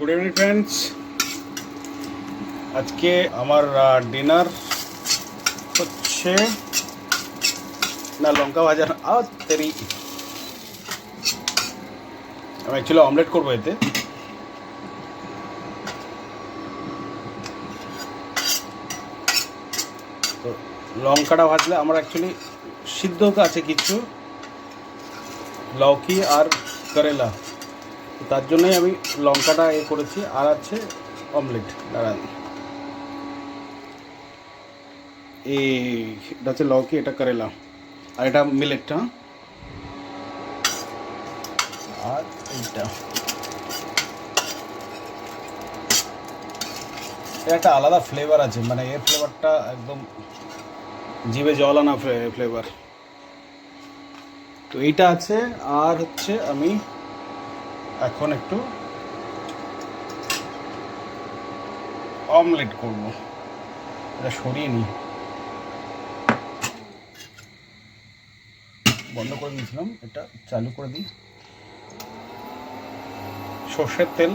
Good evening friends আজকে আমার dinner হচ্ছে, না, লঙ্কা ভাজা আর তেরি। আমি অ্যাকচুয়ালি অমলেট করব এতে। তো লঙ্কাটা ভাজলে আমার অ্যাকচুয়ালি সিদ্ধ আছে কিছু, লৌকি আর করেলা। তার জন্যই আমি লঙ্কাটা এ করেছি, আর আছে অমলেট দাঁড়ান। এটা হচ্ছে লৌকি, এটা করেলা। আর এটা মিলেটটা আর এইটা। এর একটা আলাদা ফ্লেভার আছে মানে এর ফ্লেভারটা একদম জিভে জল আনা ফ্লেভার তো এইটা আছে, আর হচ্ছে আমি এখন একটু অমলেট করব। এটা সরিয়ে নিই। বন্ধ করে দিয়েছিলাম, এটা চালু করে দিই। সর্ষের তেল,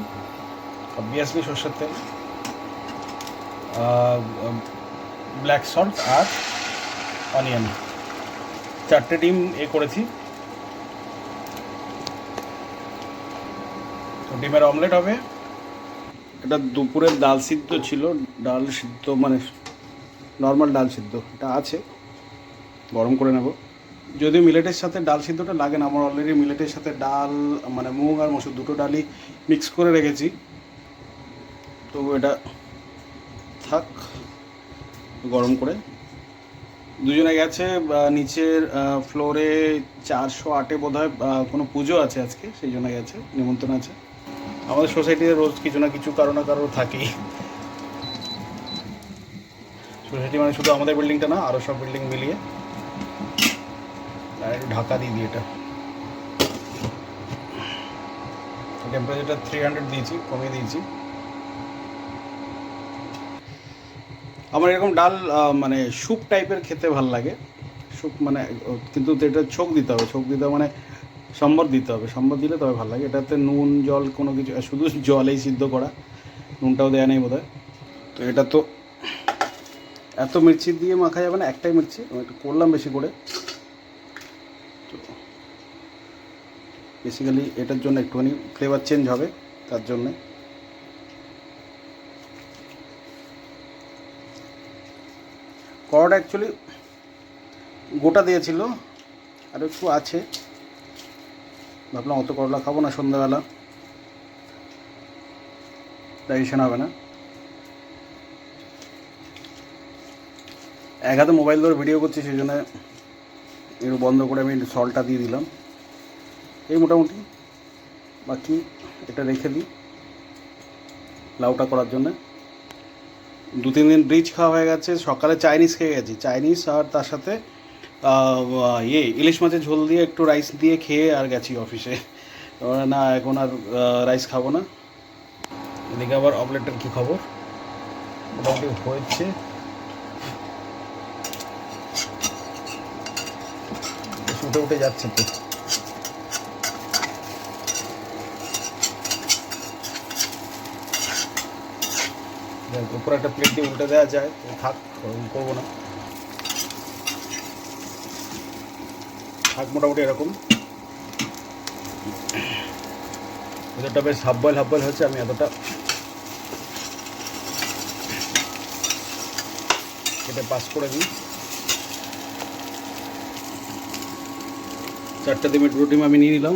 অবভিয়াসলি সর্ষের তেল। ব্ল্যাক সল্ট আর অনিয়ন চারটে ডিম এ করেছি। ডিমের অমলেট হবে। এটা দুপুরের ডাল সিদ্ধ ছিল, ডাল সিদ্ধ মানে নর্মাল ডাল সিদ্ধ, এটা আছে, গরম করে নেব। যদিও মিলেটের সাথে ডাল সিদ্ধটা লাগে না, আমার অলরেডি মিলেটের সাথে ডাল মানে মুগ আর মসুর দুটো ডালই মিক্স করে রেখেছি। তো এটা থাক, গরম করে। দুজনে গেছে নিচের ফ্লোরে চারশো আটে বোধ হয় কোনো পুজো আছে আজকে, সেই জন্য গেছে, নিমন্ত্রণ আছে। আমাদের সোসাইটিতে রোজ কিছু না কিছু কারও না কারও থাকেই। সোসাইটি মানে শুধু আমাদের বিল্ডিংটা না আরও সব বিল্ডিং মিলিয়ে। আর একটু ঢাকা দিয়ে দিই এটা। টেম্পারেচারটা থ্রি হান্ড্রেড দিয়েছি, কমিয়ে দিয়েছি। আমার এরকম ডাল মানে স্যুপ টাইপের খেতে ভালো লাগে। স্যুপ মানে কিন্তু এটা ছোক দিতে হবে। ছোক দিতে মানে সম্বর দিতে হবে। সম্বর দিলে তবে ভালো লাগে। এটাতে নুন, জল কোনো কিছু, শুধু জলেই সিদ্ধ করা। নুনটাও দেওয়া নেই বোধহয়। তো এটা তো এত মির্চি দিয়ে মাখা যাবে না, একটাই মির্চি। আমি একটু করলাম বেশি করে। তো বেসিক্যালি এটার জন্য একটুখানি ফ্লেভার চেঞ্জ হবে, তার জন্যে। করোটা অ্যাকচুয়ালি গোটা দিয়েছিল, আর একটু আছে। ভাবলাম অত করলা খাব না সন্ধ্যাবেলা। ডাইজেশন হবে না। এক হাতে মোবাইল ধরে ভিডিও করছি, সেই জন্য একটু বন্ধ করে আমি সলটা দিয়ে দিলাম। এই মোটামুটি। বাকি এটা রেখে দিই লাউটা করার জন্য। দু তিন দিন রিচ খাওয়া হয়ে গেছে, সকালে চাইনিজ খেয়ে গেছি। চাইনিজ আর তার সাথে ইয়ে ইলিশ মাছের ঝোল দিয়ে একটু রাইস দিয়ে খেয়ে আর গেছি অফিসে না, এখন আর রাইস খাব না। এদিকে আবার অমলেটের কী খবর? মোটামুটি হয়েছে। উঠে উঠে যাচ্ছে তো। উপরে একটা প্লেট দিয়ে উল্টে দেওয়া যায়। থাক করব না। থাক মোটামুটি এরকম। ভেতরটা বেশ হাফ বয়েল হাফ বয়েল হচ্ছে আমি এতটা কেটে পাস করে দিই চারটে ডিমের দুটো ডিম আমি নিয়ে নিলাম।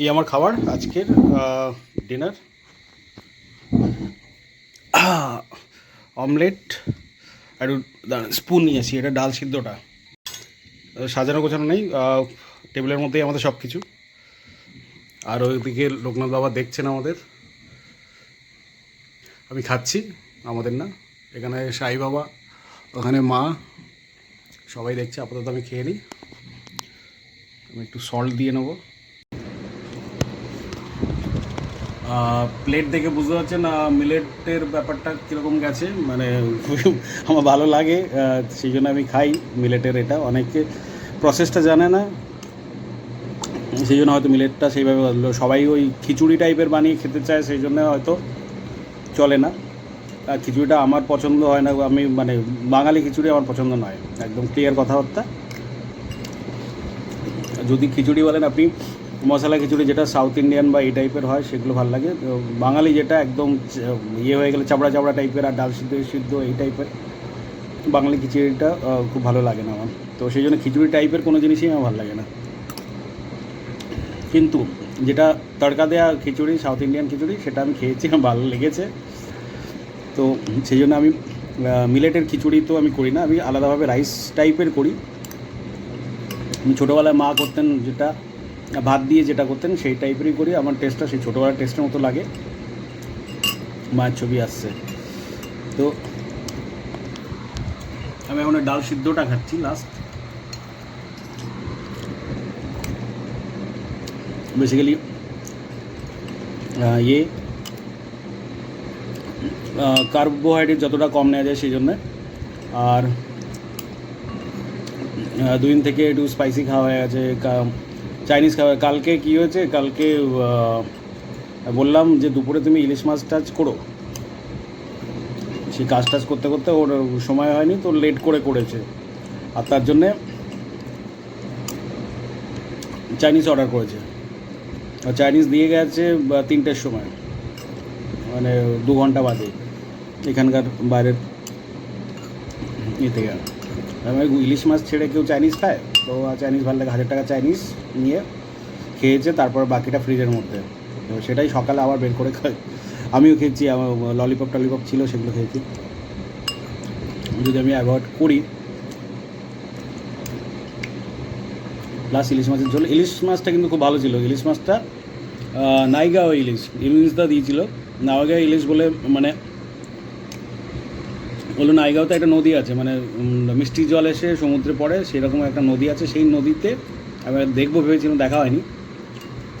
এই আমার খাবার আজকের ডিনার অমলেট আর স্পুন নিয়ে আসি, এটা ডাল সিদ্ধটা। সাজানো গোছানো নেই টেবিলের মধ্যেই আমাদের সব কিছু আর ওইদিকে লোকনাথ বাবা দেখছেন আমাদের। আমি খাচ্ছি, আমাদের না। এখানে সাই বাবা, ওখানে মা, সবাই দেখছে, আপাতত আমি খেয়ে নিই। আমি একটু সল্ট দিয়ে নেব। প্লেট দেখে বুঝতে পারছেন মিলেটের ব্যাপারটা কীরকম গেছে? মানে আমার ভালো লাগে সেই জন্য আমি খাই মিলেটের এটা। অনেকে প্রসেসটা জানে না, সেই জন্য হয়তো মিলেটটা সেইভাবে সবাই ওই খিচুড়ি টাইপের বানিয়ে খেতে চায়, সেই জন্য হয়তো চলে না। আর খিচুড়িটা আমার পছন্দ হয় না, আমি মানে বাঙালি খিচুড়ি আমার পছন্দ নয়। একদম ক্লিয়ার কথাবার্তা। যদি খিচুড়ি বলেন আপনি মশলা খিচুড়ি যেটা সাউথ ইন্ডিয়ান বা এই টাইপের হয়, সেগুলো ভালো লাগে। তো বাঙালি যেটা একদম ইয়ে হয়ে গেলে চাবড়া চাবড়া টাইপের আর ডাল সিদ্ধ সিদ্ধ এই টাইপের বাঙালি খিচুড়িটা খুব ভালো লাগে না আমার। তো সেই জন্য খিচুড়ি টাইপের কোনো জিনিসই আমার ভালো লাগে না। কিন্তু যেটা তড়কা দেওয়া খিচুড়ি সাউথ ইন্ডিয়ান খিচুড়ি, সেটা আমি খেয়েছি, আমার ভালো লেগেছে। তো সেই জন্য আমি মিলেটের খিচুড়ি তো আমি করি না, আমি আলাদাভাবে রাইস টাইপের করি। ছোটোবেলায় মা করতেন যেটা ভাত দিয়ে যেটা করতেন, সেই টাইপেরই করি। আমার টেস্টটা সেই ছোটোবেলার টেস্টের মতো লাগে। মায়ের ছবি আসছে। তো আমি এখন ডাল সিদ্ধটা খাচ্ছি লাস্ট বেসিক্যালি ইয়ে কার্বোহাইড্রেট যতটা কম নেওয়া যায় সেই জন্যে। আর দুদিন থেকে একটু স্পাইসি খাওয়া হয়ে গেছে চাইনিজ খাবার। কালকে কী হয়েছে? কালকে বললাম যে দুপুরে তুমি ইলিশ মাছ টাচ করো। সেই কাজ টাজ করতে করতে ওর সময় হয়নি, তো লেট করে করেছে। আর তার জন্যে চাইনিজ অর্ডার করেছে। চাইনিজ দিয়ে গেছে তিনটের সময়। মানে দু ঘণ্টা বাদে। এখানকার বাইরের ইয়ে থেকে ইলিশ মাছ ছেড়ে কেউ চাইনিজ খায়? তো চাইনিজ ভালো লাগে, হাজার টাকা চাইনিজ নিয়ে খেয়েছে, তারপর বাকিটা ফ্রিজের মধ্যে। তো সেটাই সকালে আবার বের করে খাই। আমিও খেয়েছি, আমার ললিপপ টলিপপ ছিল, সেগুলো খেয়েছি। যদি আমি অ্যাভয়েড করি প্লাস ইলিশ মাছের ঝোল। ইলিশ মাছটা কিন্তু খুব ভালো ছিল। ইলিশ মাছটা নাইগাঁও ইলিশ ইলিশটা দিয়েছিল। নাইগাঁও ইলিশ বলে মানে বলল নাইগাঁওতে একটা নদী আছে মানে মিষ্টি জল এসে সমুদ্রে পড়ে, সেরকম একটা নদী আছে, সেই নদীতে আমি দেখব, ভেবেছিলাম দেখা হয়নি।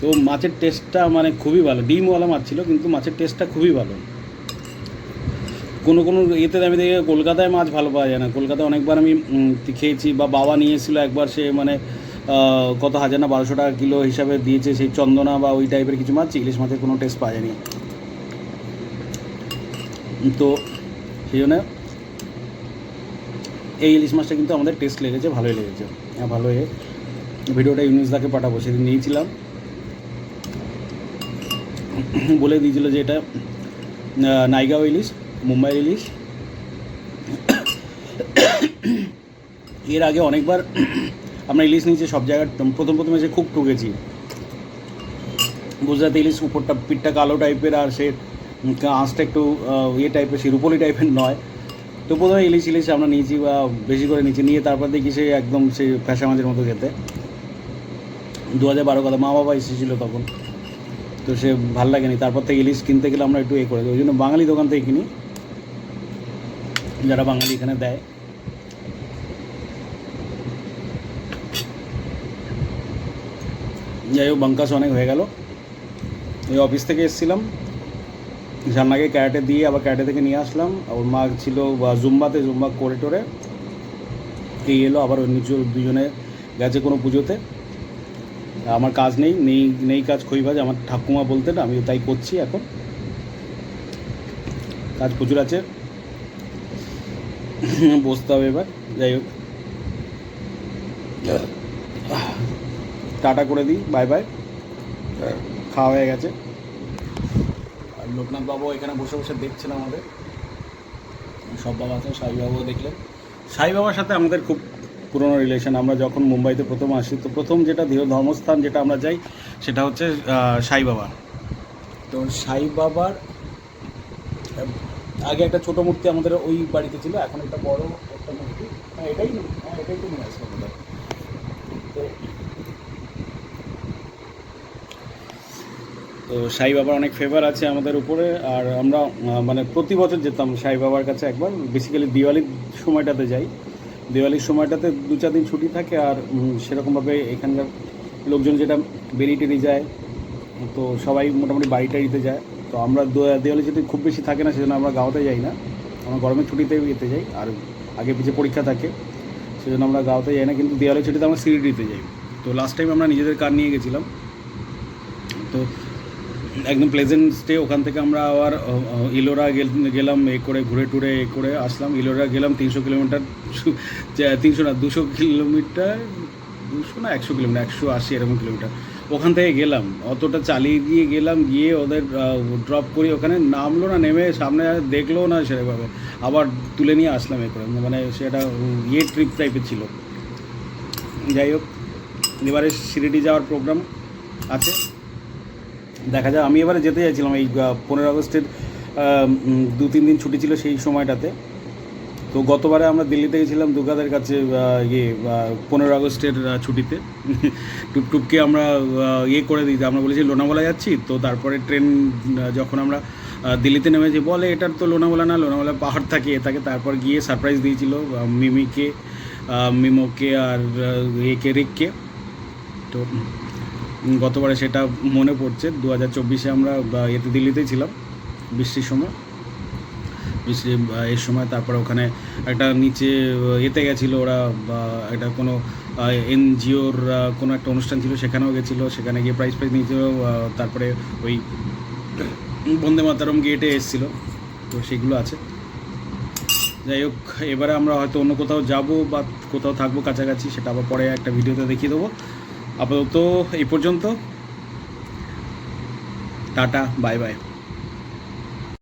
তো মাছের টেস্টটা মানে খুবই ভালো, ডিমওয়ালা মাছ ছিল, কিন্তু মাছের টেস্টটা খুবই ভালো। কোনো কোনো ইয়েতে আমি দেখি, কলকাতায় মাছ ভালো পাওয়া যায় না। কলকাতায় অনেকবার আমি খেয়েছি, বা বাবা নিয়ে এসেছিল একবার, সে মানে কত হাজার না, বারোশো টাকা কিলো হিসাবে দিয়েছে, সেই চন্দনা বা ওই টাইপের কিছু মাছ, ইলিশ মাছের কোনো টেস্ট পাওয়া যায়নি। তো সেই জন্য এই ইলিশ মাছটা কিন্তু আমাদের টেস্ট লেগেছে, ভালোই লেগেছে। হ্যাঁ ভালো হয়ে ভিডিওটা ইউনিসদাকে পাঠাবো, সেদিন নিয়েছিলাম। বলে দিয়েছিল যে এটা নাইগাঁও ইলিশ, মুম্বাই ইলিশ। এর আগে অনেকবার আমরা ইলিশ নিয়েছি, সব জায়গায় প্রথম প্রথম এসে খুব ঠকেছি। গুজরাটি ইলিশ উপরটা, পিঠটা কালো টাইপের আর সে আঁশটা একটু ইয়ে টাইপের সে রুপোলি টাইপের নয়। তো প্রথমে ইলিশ ইলিশ আমরা নিয়েছি বা বেশি করে নিয়েছি। নিয়ে তারপর দেখি সে একদম সেই ফ্যাসা মাছের মতো খেতে। দু হাজার বারো কথা মা বাবা এসেছিল তখন। তো সে ভালো লাগেনি। তারপর থেকে ইলিশ কিনতে গেলে আমরা একটু এ করে দিই। ওই জন্য বাঙালি দোকান থেকে কিনি। যারা বাঙালি এখানে দেয়। যাই হোক বাঙ্কাস অনেক হয়ে গেল। এই অফিস থেকে এসেছিলাম। জান্নাকে ক্যারাটে দিয়ে আবার ক্যারাটে থেকে নিয়ে আসলাম। ওর মা ছিল জুম্বাতে জুম্বা করে টোরে। এই এলো আবার অন্য দু- দুজনে গেছে কোনো পুজোতে। আমার কাজ নেই নেই নেই কাজ খইবাজ আমার ঠাকুমা বলতেন আমি তাই করছি এখন। কাজ প্রচুর আছে। বসতে হবে এবার, যাই হোক। টাটা করে দিই, বাই বাই। খাওয়া হয়ে গেছে। লোকনাথ বাবু এখানে বসে বসে দেখছেন আমাদের। সব বাবা আছেন সাই বাবুও দেখলেন। সাই বাবার সাথে আমাদের খুব পুরনো রিলেশন আমরা যখন মুম্বাইতে প্রথম আসি, তো প্রথম যেটা ধীর ধর্মস্থান যেটা আমরা যাই, সেটা হচ্ছে সাই বাবা তো সাই বাবার আগে একটা ছোট মূর্তি আমাদের ওই বাড়িতে ছিল, এখন একটা বড় একটা মূর্তি। হ্যাঁ এটাই হ্যাঁ এটাই তো আসলাম বোধহয়। তো তো সাই বাবার অনেক ফেভার আছে আমাদের উপরে। আর আমরা মানে প্রতি বছর যেতাম সাই বাবার কাছে একবার। বেসিক্যালি দিওয়ালির সময়টাতে যাই। দিওয়ালির সময়টাতে দু চার দিন ছুটি থাকে আর সেরকমভাবে এখানকার লোকজন যেটা বেরিয়ে যায়, তো সবাই মোটামুটি বাড়ি টাড়িতে যায়। তো আমরা দেওয়ালি ছুটি খুব বেশি থাকে না, সেজন্য আমরা গাঁওতে যাই না। আমরা গরমের ছুটিতে যেতে যাই, আর আগে পিছিয়ে পরীক্ষা থাকে, সেজন্য আমরা গাঁওতে যাই না। কিন্তু দেওয়ালি ছুটিতে আমরা সিরিডিতে যাই। তো লাস্ট টাইম আমরা নিজেদের কার নিয়ে গেছিলাম। তো একদম প্লেজেন্ট স্টে ওখান থেকে আমরা আবার ইলোরা গেল- গেলাম, এ করে ঘুরে টুরে, এ করে আসলাম। ইলোরা গেলাম তিনশো কিলোমিটার তিনশো না, দুশো কিলোমিটার, দুশো না, একশো কিলোমিটার, একশো আশি এরকম কিলোমিটার। ওখান থেকে গেলাম, অতটা চালিয়ে দিয়ে গেলাম, গিয়ে ওদের ড্রপ করি ওখানে, নামলো না, নেমে সামনে দেখল না সেরকমভাবে আবার তুলে নিয়ে আসলাম এ করে মানে সেটা ইয়ে ট্রিপ টাইপের ছিল। যাই হোক, এবারে শিরিডি যাওয়ার প্রোগ্রাম আছে। দেখা যায় আমি এবারে যেতে চাইছিলাম এই পনেরো আগস্টের দু তিন দিন ছুটি ছিল সেই সময়টাতে। তো গতবারে আমরা দিল্লিতে গেছিলাম দুর্গাদের কাছে ইয়ে পনেরো আগস্টের ছুটিতে। টুকটুককে আমরা ইয়ে করে দিই আমরা বলেছি লোনাওয়ালা যাচ্ছি, তো তারপরে ট্রেন যখন আমরা দিল্লিতে নেমেছি, বলে এটার তো লোনাওয়ালা না লোনাওয়ালা পাহাড় থাকে, এ থাকে, তারপর গিয়ে সারপ্রাইজ দিয়েছিল মিমিকে মিমোকে আর একে রিককে। তো গতবারে সেটা মনে পড়ছে। দু হাজার চব্বিশে আমরা এতে দিল্লিতেই ছিলাম, বৃষ্টির সময়। বৃষ্টি এর সময় তারপরে ওখানে একটা নিচে এতে গেছিল ওরা একটা কোনো এনজিওর কোনো একটা অনুষ্ঠান ছিল, সেখানেও গেছিল। সেখানে গিয়ে প্রাইজ প্রাইজ নিয়েছিল তারপরে ওই বন্দে মাতারম গেটে এসেছিল। তো সেগুলো আছে। যাই হোক, এবারে আমরা হয়তো অন্য কোথাও যাব বা কোথাও থাকব কাছাকাছি, সেটা আবার পরে একটা ভিডিওতে দেখিয়ে দেবো। আপাতত এই পর্যন্ত। Tata bye bye.